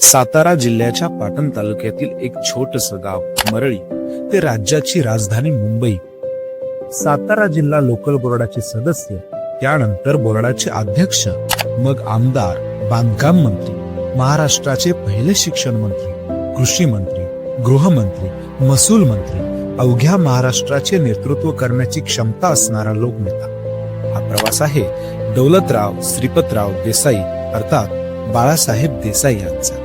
सातारा जिल्ह्याच्या पाटण तालुक्यातील एक छोटस गाव मरळी ते राज्याची राजधानी मुंबई. सातारा जिल्हा लोकल बोर्डाचे सदस्य त्यानंतर बोर्डाचे अध्यक्ष मग आमदार बांधकाम मंत्री महाराष्ट्राचे पहिले शिक्षण मंत्री कृषी मंत्री गृहमंत्री महसूल मंत्री अवघ्या महाराष्ट्राचे नेतृत्व करण्याची क्षमता असणारा लोकनेता. हा प्रवास आहे दौलतराव श्रीपतराव देसाई अर्थात बाळासाहेब देसाई यांचा.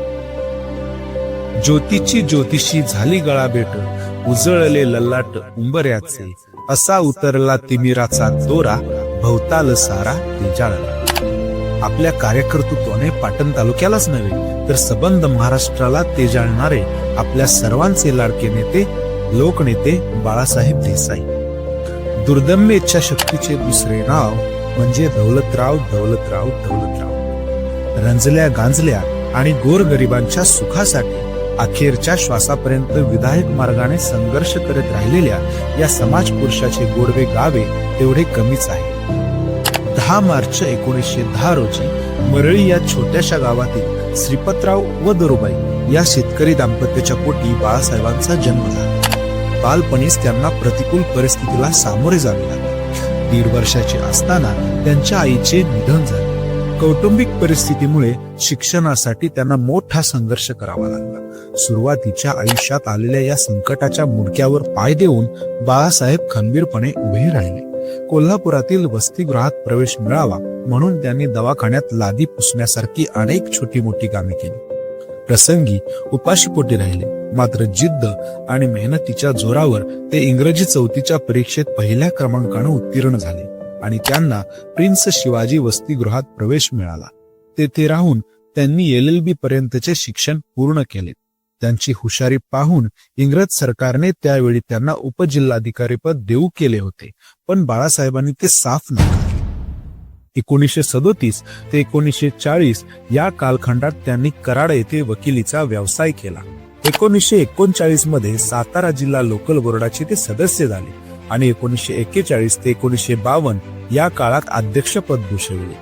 ज्योतीची ज्योतिषी झाली गळा बेट उजळले लल्लाट उंबऱ्याचे. असा उतरला तिमिराचा दोरा भवताल सारा तेजाळला आपल्या कार्यकर्तृत्वाने पाटण तालुक्यालाच नव्हे तर सबंध महाराष्ट्राला तेजाळणारे आपल्या सर्वांचे लाडके नेते लोकनेते बाळासाहेब देसाई. दुर्दम्य इच्छाशक्तीचे दुसरे नाव म्हणजे दौलतराव दौलतराव दौलतराव. रंजल्या गांजल्या आणि गोरगरिबांच्या सुखासाठी अखेरच्या श्वासापर्यंत विधायक मार्गाने संघर्ष करत राहिलेल्या या समाज पुरुषाचे गोडवे गावे तेवढे कमीच आहे. दहा मार्च एकोणीसशे दहा रोजी मरळी या छोट्याशा गावातील श्रीपतराव व दरुबाई या शेतकरी दाम्पत्याच्या पोटी बाळासाहेबांचा जन्म झाला. बालपणीच त्यांना प्रतिकूल परिस्थितीला सामोरे जावे लागले. दीड वर्षाचे असताना त्यांच्या आईचे निधन झाले. कौटुंबिक परिस्थितीमुळे शिक्षणासाठी त्यांना मोठा संघर्ष करावा लागला. सुरुवातीच्या आयुष्यात आलेल्या या संकटाच्या मुडक्यावर पाय देऊन बाळासाहेब खंबीरपणे उभे राहिले. कोल्हापुरातील वसतिगृहात प्रवेश मिळावा म्हणून त्यांनी दवाखान्यात लादी पुसण्यासारखी अनेक छोटी मोठी कामे केली. प्रसंगी उपाशीपोटी राहिले. मात्र जिद्द आणि मेहनतीच्या जोरावर ते इंग्रजी चौथीच्या परीक्षेत पहिल्या क्रमांकानं उत्तीर्ण झाले आणि त्यांना प्रिन्स शिवाजी वसतिगृहात प्रवेश मिळाला. तेथे राहून त्यांनी एल एल बी पर्यंतचे शिक्षण पूर्ण केले. त्यांची हुशारी पाहून इंग्रज सरकारने त्यावेळी त्यांना उपजिल्हाधिकारी पद देऊ केले होते. पण बाळासाहेबांनी ते साफ नाकारले एकोणीसशे सदोतीस ते एकोणीसशे चाळीस या कालखंडात त्यांनी कराड येथे वकिलीचा व्यवसाय केला. एकोणीसशे एकोणचाळीसमध्ये सातारा जिल्हा लोकल बोर्डाचे ते सदस्य झाले आणि एकोणीसशे एक्केचाळीस ते एकोणीसशे बावन्न या काळात अध्यक्षपद भूषविले.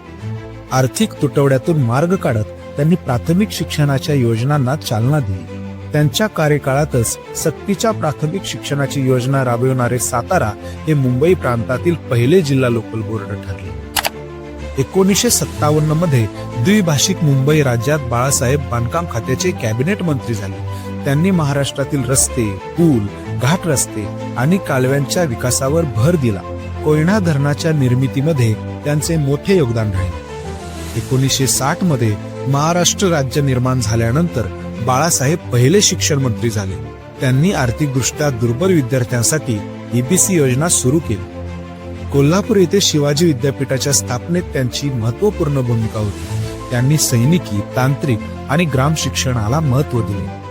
आर्थिक तुटवड्यातून मार्ग काढत त्यांनी प्राथमिक शिक्षणाच्या योजनांना चालना दिली. त्यांच्या कार्यकाळातच सक्तीच्या प्राथमिक शिक्षणाची योजना राबविणारे सातारा हे मुंबई प्रांतातील पहिले जिल्हा लोकल बोर्ड ठरले. एकोणीसशे सत्तावन्नमध्ये द्विभाषिक मुंबई राज्यात बाळासाहेब बांधकाम खात्याचे कॅबिनेट मंत्री झाले. त्यांनी महाराष्ट्रातील रस्ते पूल घाट रस्ते आणि कालव्यांच्या विकासावर भर दिला. कोयना धरणाच्या निर्मितीमध्ये त्यांचे मोठे योगदान राहिले. एकोणीसशे साठमध्ये महाराष्ट्र राज्य निर्माण झाल्यानंतर बाळासाहेब पहिले शिक्षण मंत्री झाले. त्यांनी आर्थिकदृष्ट्या दुर्बल विद्यार्थ्यांसाठी ईबीसी योजना सुरू केली. कोल्हापूर येथे शिवाजी विद्यापीठाच्या स्थापनेत त्यांची महत्त्वपूर्ण भूमिका होती. त्यांनी सैनिकी तांत्रिक आणि ग्राम शिक्षणाला महत्त्व दिले.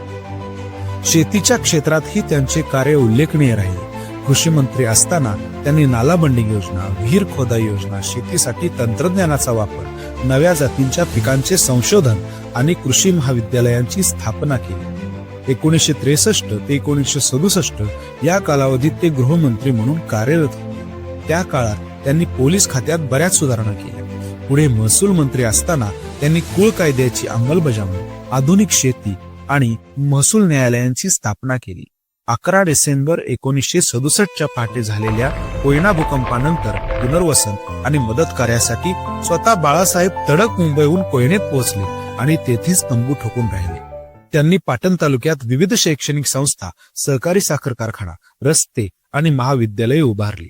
शेतीच्या क्षेत्रातही त्यांचे कार्य उल्लेखनीय राहिले. कृषी मंत्री असताना त्यांनी नालाबंडी योजना विहीर खोदाई योजना शेतीसाठी तंत्रज्ञानाचा वापर नव्या जातींच्या पिकांचे संशोधन आणि कृषी महाविद्यालयांची स्थापना केली. एकोणीसशे त्रेसष्ट ते एकोणीसशे सदुसष्ट या कालावधीत ते गृहमंत्री म्हणून कार्यरत होते. त्या काळात त्यांनी पोलीस खात्यात बऱ्याच सुधारणा केल्या. पुढे महसूल मंत्री असताना त्यांनी कुळ कायद्याची अंमलबजावणी आधुनिक शेती आणि महसूल न्यायालयांची स्थापना केली. अकरा डिसेंबर एकोणीसशे सदुसष्टच्या पहाटे झालेल्या कोयना भूकंपानंतर पुनर्वसन आणि मदत कार्यासाठी स्वतः बाळासाहेब तडक मुंबईहून कोयनेत पोहोचले आणि तेथेच तंबू ठोकून राहिले. त्यांनी पाटण तालुक्यात विविध शैक्षणिक संस्था सहकारी साखर कारखाना रस्ते आणि महाविद्यालये उभारली.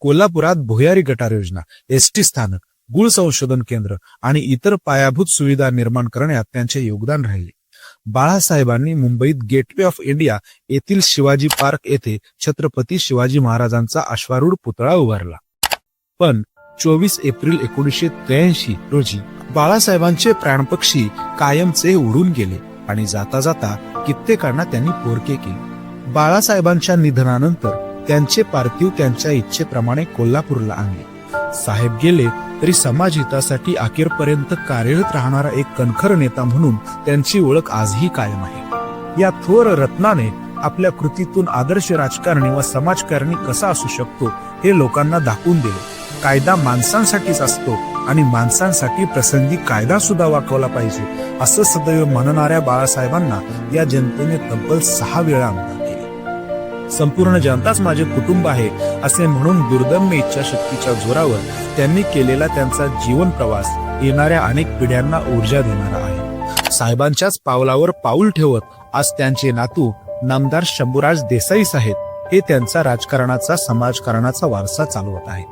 कोल्हापुरात भुयारी गटार योजना एसटी स्थानक गुळ संशोधन केंद्र आणि इतर पायाभूत सुविधा निर्माण करण्यात त्यांचे योगदान राहिले. बाळासाहेबांनी मुंबईत गेटवे ऑफ इंडिया येथील शिवाजी पार्क येथे छत्रपती शिवाजी महाराजांचा अश्वारूढ पुतळा उभारला. पण चोवीस एप्रिल एकोणीसशे त्र्याऐंशी रोजी बाळासाहेबांचे प्राणपक्षी कायमचे उडून गेले आणि जाता जाता कित्येकांना त्यांनी पोरके केले. बाळासाहेबांच्या निधनानंतर त्यांचे पार्थिव त्यांच्या इच्छेप्रमाणे कोल्हापूरला आणले. साहेब गेले तरी समाज हितासाठी अखेरपर्यंत कार्यरत राहणारा एक कणखर नेता म्हणून त्यांची ओळख आजही कायम आहे. या थोर रत्नाने आपल्या कृतीतून आदर्श राजकारणी व समाजकारणी कसा असू शकतो हे लोकांना दाखवून दिले. कायदा माणसांसाठीच असतो आणि माणसांसाठी प्रसंगी कायदा सुद्धा वाकवला पाहिजे असं सदैव म्हणणाऱ्या बाळासाहेबांना या जनतेने तब्बल सहा वेळा आणलं संपूर्ण जनताच माझे कुटुंब आहे असे म्हणून दुर्दम्य इच्छाशक्तीच्या जोरावर त्यांनी केलेला त्यांचा जीवन प्रवास येणाऱ्या अनेक पिढ्यांना ऊर्जा देणारा आहे. साहेबांच्याच पावलावर पाऊल ठेवत आज त्यांचे नातू नामदार शंभूराज देसाई साहेब हे त्यांचा राजकारणाचा समाजकारणाचा वारसा चालवत आहेत.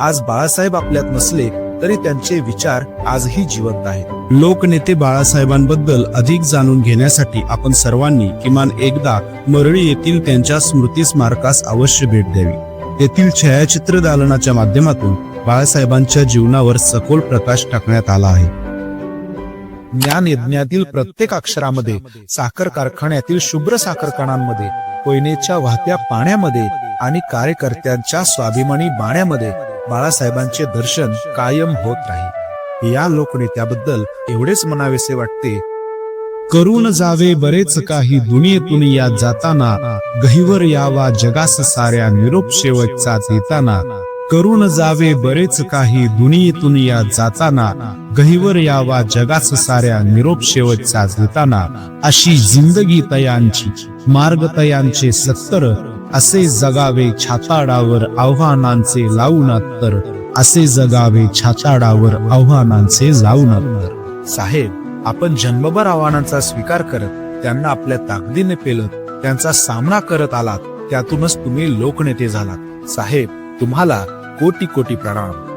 आज बाळासाहेब आपल्यात नसले तरी त्यांचे विचार आजही जिवंत आहेत. लोकनेते बाळासाहेबांबद्दल अधिक जाणून घेण्यासाठी आपण सर्वांनी किमान एकदा मरळी येथील त्यांच्या स्मृती स्मारकास अवश्य भेट द्यावी. तेथील छायाचित्र दालनाच्या माध्यमातून बाळासाहेबांच्या जीवनावर सखोल प्रकाश टाकण्यात आला आहे. ज्ञान यज्ञातील प्रत्येक अक्षरामध्ये साखर कारखान्यातील शुभ्र साखर कणांमध्ये कोयनेच्या वाहत्या पाण्यामध्ये आणि कार्यकर्त्यांच्या स्वाभिमानी बाण्यामध्ये बाळासाहेबांचे दर्शन कायम होत राहील. या लोकनेत्याबद्दल एवढेच म्हणावेसे वाटते. करून जावे बरेच काही दुनियेतून या जाताना गहिवर यावा जगास साऱ्या निरोप शेवटचा देताना. करून जावे बरेच काही दुनियेतून या जाताना गहिवर यावा जगास साऱ्या निरोप शेवटचा देताना. अशी जिंदगी तयांची मार्ग तयांचे सत्तर असे जगावे छाताडावर आव्हानांचे लावून तर असे जगावे छाताडावर आव्हानांचे लावून तर. साहेब आपण जन्मभर आव्हानांचा स्वीकार करत त्यांना आपल्या ताकदीने पेलत त्यांचा सामना करत आलात त्यातूनच तुम्ही लोकनेते झालात. साहेब तुम्हाला कोटी कोटी प्रणाम.